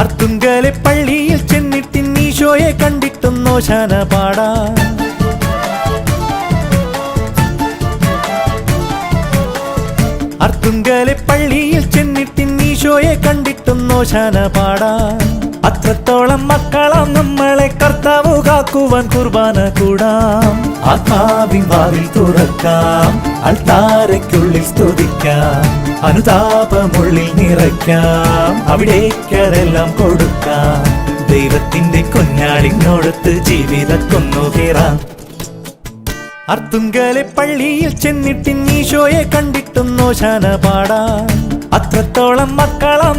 അർത്തുങ്കലെ പള്ളിയിൽ ചെന്നിട്ട് ഈശോയെ കണ്ടിട്ടും നോശാന പാടാ അർത്തുങ്കലെ പള്ളിയിൽ ചെന്നിട്ടിന്നീശോയെ ഈശോയെ കണ്ടിട്ടും നോശാന പാടാ അത്രത്തോളം മക്കളാം നമ്മളെ കർത്താവ് കാക്കുവാൻ കുർബാന കൂടാം. ആത്മാവിൻ തുറക്കാം അൾത്താരയ്ക്കുള്ളിൽ സ്തുതിക്കാം അനുതാപമുള്ളിൽ നിറയ്ക്കാം അവിടേക്കരെല്ലാം കൊടുക്കാം. ദൈവത്തിന്റെ കുഞ്ഞാളിനോടത്ത് ജീവിതക്കൊന്നു കയറാം അർത്തുങ്കലെ പള്ളിയിൽ ചെന്നിട്ടിൻ ഈശോയെ കണ്ടിട്ടും നോശാന പാടാ അത്രത്തോളം മക്കളാം